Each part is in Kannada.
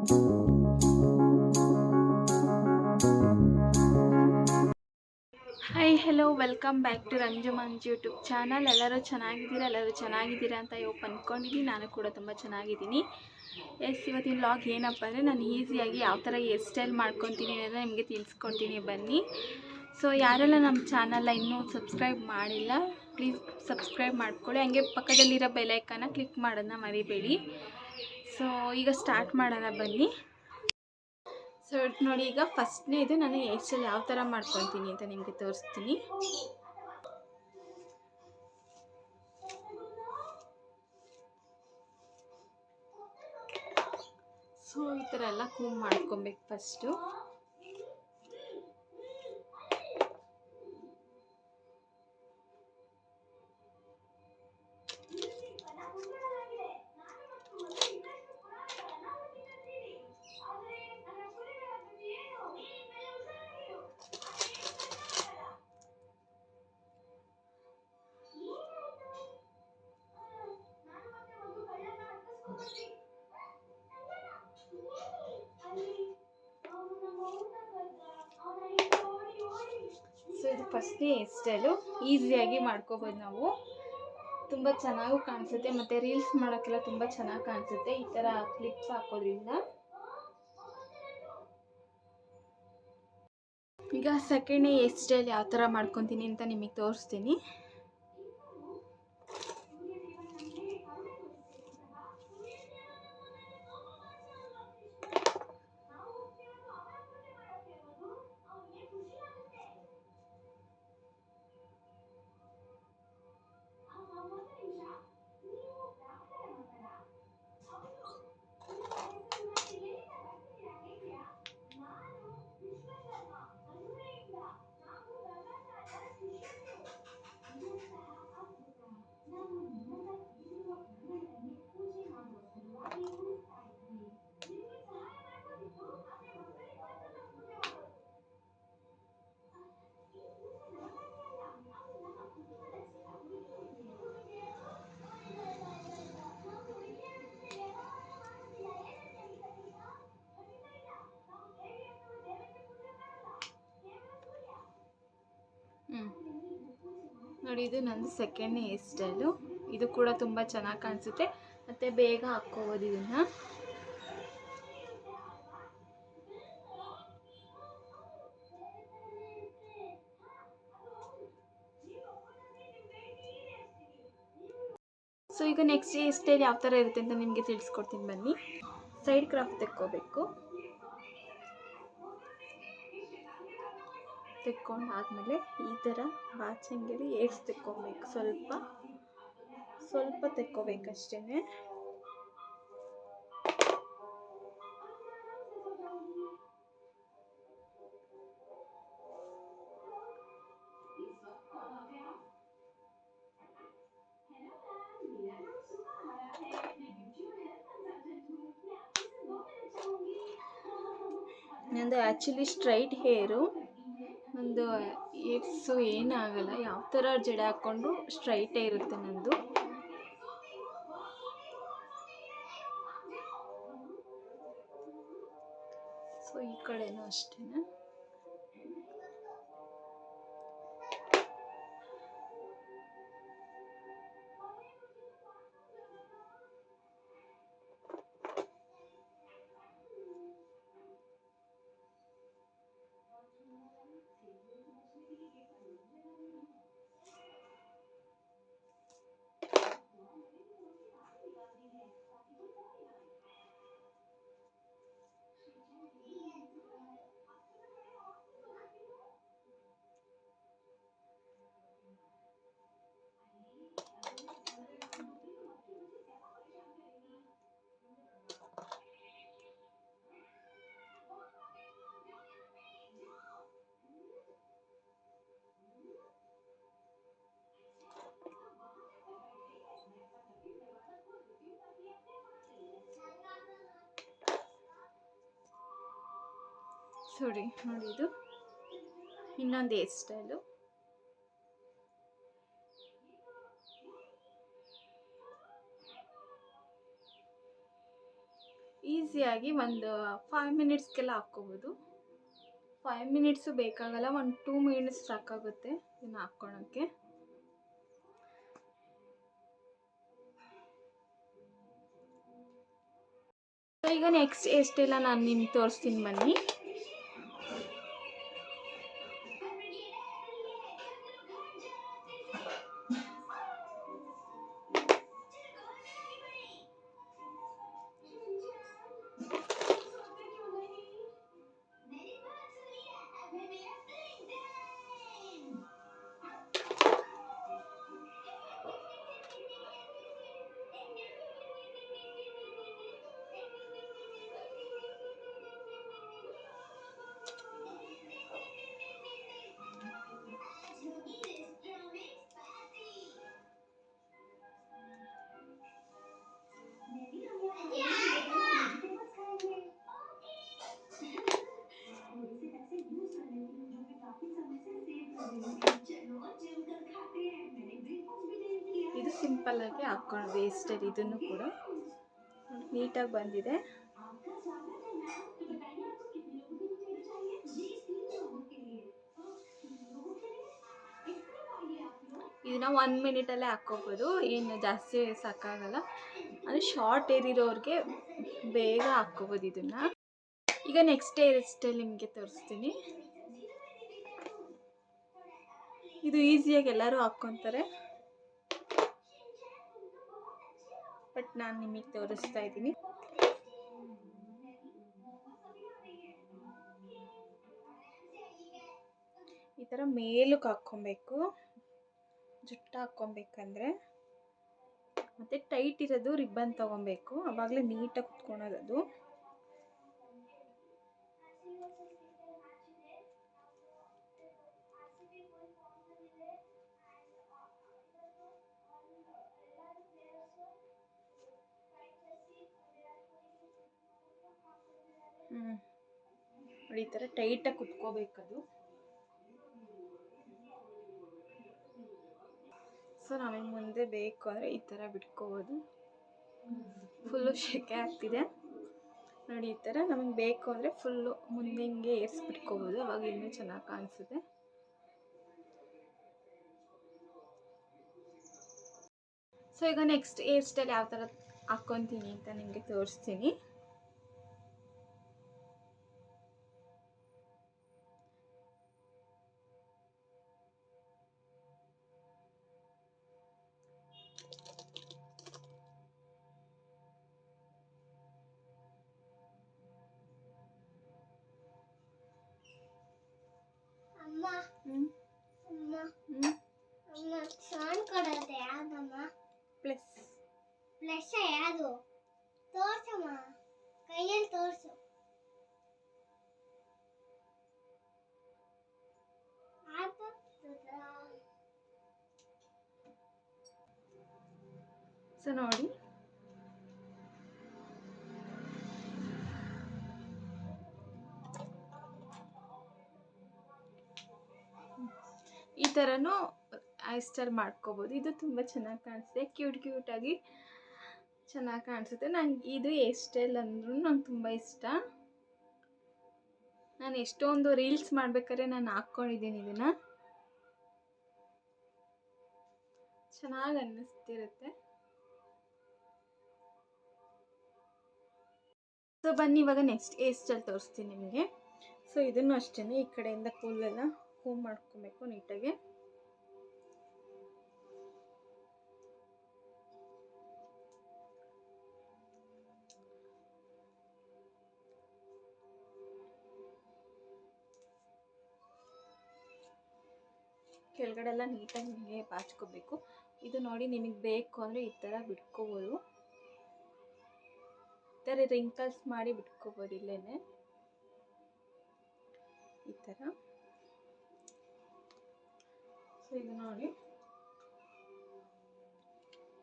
Hi hello welcome back to Ranju Manju YouTube channel ಎಲ್ಲರೂ ಚೆನ್ನಾಗಿದ್ದೀರಾ? ಎಲ್ಲರೂ ಚೆನ್ನಾಗಿದ್ದೀರಾ ಅಂತ ಇವತ್ತು ಅಂದ್ಕೊಂಡಿದ್ದೀನಿ ನಾನು ಕೂಡ ತುಂಬ ಚೆನ್ನಾಗಿದ್ದೀನಿ. ಎಸ್ ಇವತ್ತಿನ ಲಾಗ್ ಏನಪ್ಪ ಅಂದರೆ ನಾನು ಈಸಿಯಾಗಿ ಯಾವ ಥರ ಹೇರ್ ಸ್ಟೈಲ್ ಮಾಡ್ಕೊತೀನಿ ಅನ್ನೋದನ್ನ ನಿಮಗೆ ತಿಳಿಸ್ಕೊಡ್ತೀನಿ. ಬನ್ನಿ. ಸೊ ಯಾರೆಲ್ಲ ನಮ್ಮ ಚಾನಲ್ನ ಇನ್ನೂ ಸಬ್ಸ್ಕ್ರೈಬ್ ಮಾಡಿಲ್ಲ ಪ್ಲೀಸ್ ಸಬ್ಸ್ಕ್ರೈಬ್ ಮಾಡ್ಕೊಳ್ಳಿ. ಹಂಗೆ ಪಕ್ಕದಲ್ಲಿರೋ ಬೆಲೈಕನ್ನ ಕ್ಲಿಕ್ ಮಾಡೋದನ್ನ ಮರಿಬೇಡಿ. ಸೊ, ಈಗ ಸ್ಟಾರ್ಟ್ ಮಾಡೋಣ ಬನ್ನಿ. ಸೊ ನೋಡಿ, ಈಗ ಫಸ್ಟ್ನೇ ಇದು ನಾನು ಸೆಲ್ ಯಾವ ಥರ ಮಾಡ್ಕೊತೀನಿ ಅಂತ ನಿಮಗೆ ತೋರಿಸ್ತೀನಿ. ಸೊ ಈ ಥರ ಎಲ್ಲ ಕೂಮ್ ಮಾಡ್ಕೊಬೇಕು ಫಸ್ಟು ಫಸ್ಟ್ನೇ ಹೇರ್ ಸ್ಟೈಲು ಈಸಿಯಾಗಿ ಮಾಡ್ಕೋಬೋದು ನಾವು. ತುಂಬ ಚೆನ್ನಾಗೂ ಕಾಣಿಸುತ್ತೆ, ಮತ್ತು ರೀಲ್ಸ್ ಮಾಡೋಕ್ಕೆಲ್ಲ ತುಂಬ ಚೆನ್ನಾಗಿ ಕಾಣಿಸುತ್ತೆ ಈ ಥರ ಕ್ಲಿಪ್ಸ್ ಹಾಕೋದ್ರಿಂದ. ಈಗ ಸೆಕೆಂಡ್ ಹೇರ್ ಸ್ಟೈಲ್ ಯಾವ ಥರ ಮಾಡ್ಕೊತೀನಿ ಅಂತ ನಿಮಗೆ ತೋರಿಸ್ತೀನಿ. ನೋಡಿ, ಇದು ನಂದು ಸೆಕೆಂಡ್ ಹೇರ್ ಸ್ಟೈಲು ಇದು ಕೂಡ ತುಂಬ ಚೆನ್ನಾಗಿ ಕಾಣಿಸುತ್ತೆ. ಮತ್ತು ಬೇಗ ಹಾಕ್ಕೋಬೋದು ಇದನ್ನು. ಸೊ ಈಗ ನೆಕ್ಸ್ಟ್ ಹೇರ್ ಸ್ಟೈಲ್ ಯಾವ ಥರ ಇರುತ್ತೆ ಅಂತ ನಿಮಗೆ ತಿಳಿಸ್ಕೊಡ್ತೀನಿ ಬನ್ನಿ. Side craft ತೆಕ್ಕೋಬೇಕು. ತೆಕ್ಕೊಂಡಾದ್ಮೇಲೆ ಈ ಥರ ಬಾಚಂಗಿರಿ ಏಡ್ಸ್ ತೆಕ್ಕೊಬೇಕು. ಸ್ವಲ್ಪ ಸ್ವಲ್ಪ ತೆಕ್ಕೋಬೇಕಷ್ಟೇ ನಂದು ಆ್ಯಕ್ಚುಲಿ ಸ್ಟ್ರೈಟ್ ಹೇರು ನಂದು ಏನೂ ಆಗಲ್ಲ ಯಾವ ಥರ ಜಡೆ ಹಾಕ್ಕೊಂಡು ಸ್ಟ್ರೈಟೇ ಇರುತ್ತೆ ನನ್ನದು ಸೊ ಈ ಕಡೆನೂ ಅಷ್ಟೇ ನೋಡಿ ನೋಡಿ ಇದು. ಇನ್ನೊಂದು ಏರ್ ಸ್ಟೈಲು. ಈಸಿ ಈಸಿಯಾಗಿ ಒಂದು ಫೈವ್ ಮಿನಿಟ್ಸ್ಗೆಲ್ಲ ಹಾಕ್ಕೋಬೋದು. ಫೈವ್ ಮಿನಿಟ್ಸು ಬೇಕಾಗಲ್ಲ, ಒಂದು ಟೂ ಮಿನಿಟ್ಸ್ ಸಾಕಾಗುತ್ತೆ ಇದನ್ನು ಹಾಕ್ಕೊಳೋಕ್ಕೆ. ಈಗ ನೆಕ್ಸ್ಟ್ ಎಷ್ಟೆಲ್ಲ ನಾನು ನಿಮ್ಗೆ ತೋರಿಸ್ತೀನಿ ಬನ್ನಿ. ಇದು ಸಿಂಪಲ್ ಆಗಿ ಹಾಕ್ಕೊಂಡು ವೇಸ್ಟರ್ ಇದನ್ನು ಕೂಡ. ನೀಟಾಗಿ ಬಂದಿದೆ. ಇದನ್ನ ಒನ್ ಮಿನಿಟಲ್ಲೇ ಹಾಕ್ಕೋಬೋದು. ಏನು ಜಾಸ್ತಿ ಸಾಕಾಗಲ್ಲ. ಅಂದರೆ ಶಾರ್ಟ್ ಏರ್ ಇರೋರಿಗೆ ಬೇಗ ಹಾಕ್ಕೋಬೋದು ಇದನ್ನು. ಈಗ ನೆಕ್ಸ್ಟ್ ಏರ್ ಸ್ಟೈಲ್ ನಿಮಗೆ ತೋರಿಸ್ತೀನಿ. ಇದು ಈಸಿಯಾಗಿ ಎಲ್ಲರೂ ಹಾಕ್ಕೊತಾರೆ. ಬಟ್ ನಾನು ನಿಮಗೆ ತೋರಿಸ್ತಾ ಇದ್ದೀನಿ. ಈ ಥರ ಮೇಲಕ್ಕೆ ಹಾಕ್ಕೊಬೇಕು. ಜುಟ್ಟ ಹಾಕ್ಕೊಬೇಕಂದ್ರೆ. ಮತ್ತು ಟೈಟ್ ಇರೋದು ರಿಬ್ಬನ್ ತೊಗೊಬೇಕು. ಆವಾಗಲೇ ನೀಟಾಗಿ ಕುತ್ಕೊಳೋದು ಅದು. ನೋಡಿ ಈ ಥರ ಟೈಟಾಗಿ ಕುತ್ಕೋಬೇಕದು ಸೊ ನಮಗೆ ಮುಂದೆ ಬೇಕು ಅಂದರೆ ಈ ಥರ ಬಿಟ್ಕೋಬೋದು. ಫುಲ್ಲು ಶೆಕೆ ಆಗ್ತಿದೆ. ನೋಡಿ, ಈ ಥರ ನಮಗೆ ಬೇಕು ಅಂದರೆ ಫುಲ್ಲು ಮುಂದೆ ಹಿಂಗೆ ಏರ್ಸಿ ಬಿಟ್ಕೋಬೋದು ಅವಾಗ ಇನ್ನೂ ಚೆನ್ನಾಗಿ ಕಾಣಿಸುತ್ತೆ. ಸೊ ಈಗ ನೆಕ್ಸ್ಟ್ ಏರ್ ಸ್ಟೈಲ್ ಯಾವ ಥರ ಹಾಕ್ಕೊತೀನಿ ಅಂತ ನಿಮಗೆ ತೋರಿಸ್ತೀನಿ. ಸಾಂಗ್ ಕೊಡೋದು ಯಾವ್ದಮ್ಮ? ಪ್ಲಸ್. ಫ್ಲೆಶ್ ಯಾವುದು? ತೋರ್ಸಮ್ಮ. ಕೈಯಲ್ಲಿ ತೋರ್ಸು? ಸೊ ನೋಡಿ. ಈ ಥರನೂ ಸ್ಟೈಲ್ ಮಾಡ್ಕೋಬೋದು. ಇದು ತುಂಬ ಚೆನ್ನಾಗಿ ಕಾಣಿಸುತ್ತೆ ಕ್ಯೂಟ್ ಕ್ಯೂಟಾಗಿ ಚೆನ್ನಾಗಿ ಕಾಣಿಸುತ್ತೆ. ನಂಗೆ ಇದು ಹೇರ್ ಸ್ಟೈಲ್ ಅಂದ್ರೂ ನಂಗೆ ತುಂಬ ಇಷ್ಟ. ನಾನು ಎಷ್ಟೊಂದು ರೀಲ್ಸ್ ಮಾಡಬೇಕಾದ್ರೆ ನಾನು ಹಾಕ್ಕೊಂಡಿದ್ದೀನಿ ಇದನ್ನು. ಚೆನ್ನಾಗಿ ಅನ್ನಿಸ್ತಿರುತ್ತೆ. ಸೊ ಬನ್ನಿ ಇವಾಗ ನೆಕ್ಸ್ಟ್ ಹೇರ್ ಸ್ಟೈಲ್ ತೋರಿಸ್ತೀನಿ ನಿಮಗೆ. ಸೊ ಇದನ್ನು ಅಷ್ಟೇ ಈ ಕಡೆಯಿಂದ ಕೂಲೆಲ್ಲ ಕೂಮ್ ಮಾಡ್ಕೊಬೇಕು ನೀಟಾಗಿ. ಕೆಳಗಡೆ ಎಲ್ಲ ನೀಟಾಗಿ ಹಿಂಗೆ ಬಾಚ್ಕೋಬೇಕು ಇದು ನೋಡಿ ನಿಮಗೆ ಬೇಕು ಅಂದರೆ ಈ ಥರ ಬಿಟ್ಕೋಬೋದು. ಈ ಥರ ರಿಂಕಲ್ಸ್ ಮಾಡಿ ಬಿಟ್ಕೋಬೋದು ಇಲ್ಲೇನೆ. ಈ ಥರ. ಸೊ ಇದು ನೋಡಿ.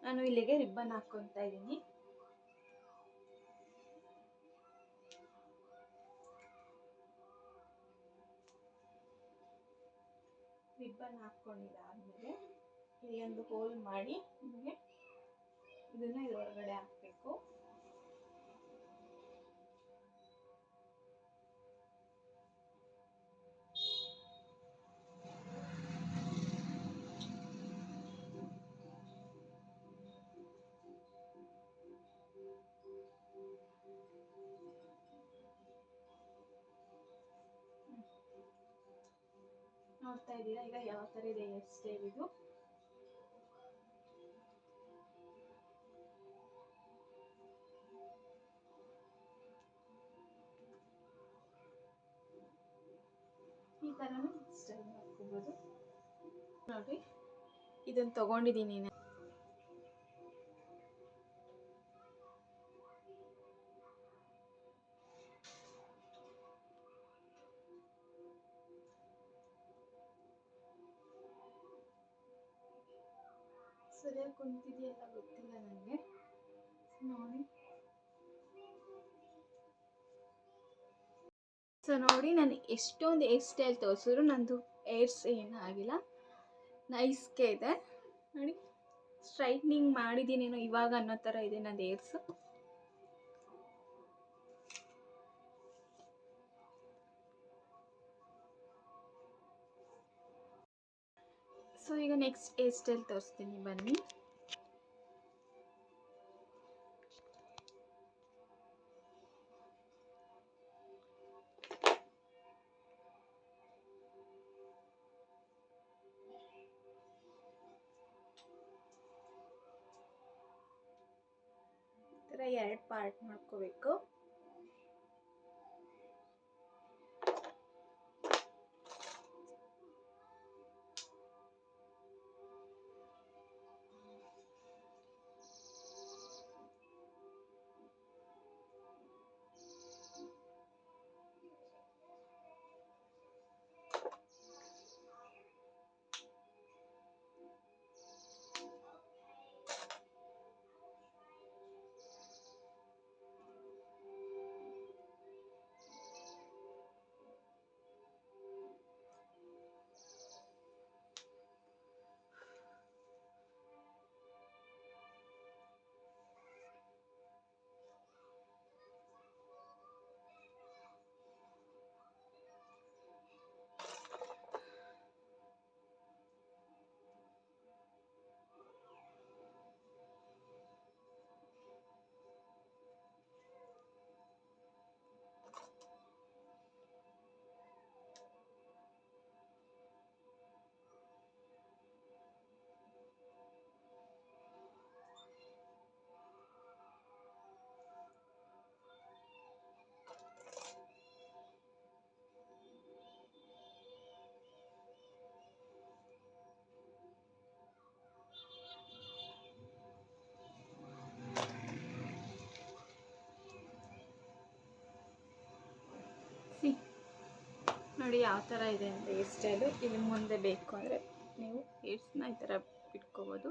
ನಾನು ಇಲ್ಲಿಗೆ ರಿಬ್ಬನ್ ಹಾಕ್ಕೊತಾ ಇದ್ದೀನಿ. ರಿಬ್ಬನ್ ಇಲ್ಲಿ ಒಂದು ಹೋಲ್ ಮಾಡಿ ನಿಮಗೆ ಇದನ್ನ ಇದ್ರೊಳಗಡೆ ಹಾಕಬೇಕು. ನೋಡ್ತಾ ಇದ್ದೀರಾ? ಈಗ ಯಾವ ಥರ ಇದೆ ಹೇರ್ ಸ್ಟೈಲ್ ಇದು? ಈ ಥರನೂ ಸ್ಟೈಲ್ ನೋಡಿ ಇದನ್ನು ತಗೊಂಡಿದ್ದೀನಿ ಸರಿಯಾಗಿ ಕುಂತಿದೆಯಲ್ಲ ಗೊತ್ತಿಲ್ಲ ನನಗೆ ನೋಡಿ. ಸೊ ನೋಡಿ ನಾನು ಎಷ್ಟೊಂದು ಹೇರ್ ಸ್ಟೈಲ್ ತೋರಿಸಿದ್ರು ನಂದು ಏರ್ಸ್ ಏನಾಗಿಲ್ಲ ನೈಸ್ಗೆ ಇದೆ. ನೋಡಿ ಸ್ಟ್ರೈಟ್ನಿಂಗ್ ಮಾಡಿದ್ದೀನೇನೋ ಇವಾಗ ಅನ್ನೋ ಥರ ಇದೆ ನಂದು ಏರ್ಸು ಸೊ ಈಗ ನೆಕ್ಸ್ಟ್ ಹೇರ್ ಸ್ಟೈಲ್ ತೋರಿಸ್ತೀನಿ ಬನ್ನಿ. ಈ ಥರ ಎರಡು ಪಾರ್ಟ್ ಮಾಡ್ಕೋಬೇಕು. ನೋಡಿ ಯಾವ ಥರ ಇದೆ ಅಂತ ಹೇರ್ ಸ್ಟೈಲು. ಇದು ಮುಂದೆ ಬೇಕು ಅಂದರೆ ನೀವು ಹೇರ್ಸ್ನ ಈ ಥರ ಇಟ್ಕೋಬೋದು.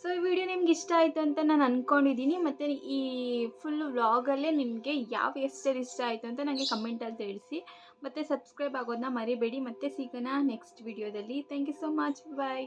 ಸೊ ಈ ವಿಡಿಯೋ ನಿಮ್ಗೆ ಇಷ್ಟ ಆಯಿತು ಅಂತ ನಾನು ಅಂದ್ಕೊಂಡಿದ್ದೀನಿ ಮತ್ತು ಈ ಫುಲ್ ವ್ಲಾಗಲ್ಲೇ ನಿಮಗೆ ಯಾವ ಹೇರ್ ಸ್ಟೈಲ್ ಇಷ್ಟ ಆಯಿತು ಅಂತ ನನಗೆ ಕಮೆಂಟಲ್ಲಿ ತಿಳಿಸಿ. ಮತ್ತು ಸಬ್ಸ್ಕ್ರೈಬ್ ಆಗೋದನ್ನ ಮರಿಬೇಡಿ. ಮತ್ತೆ ಸಿಗೋಣ ನೆಕ್ಸ್ಟ್ ವಿಡಿಯೋದಲ್ಲಿ thank you so much bye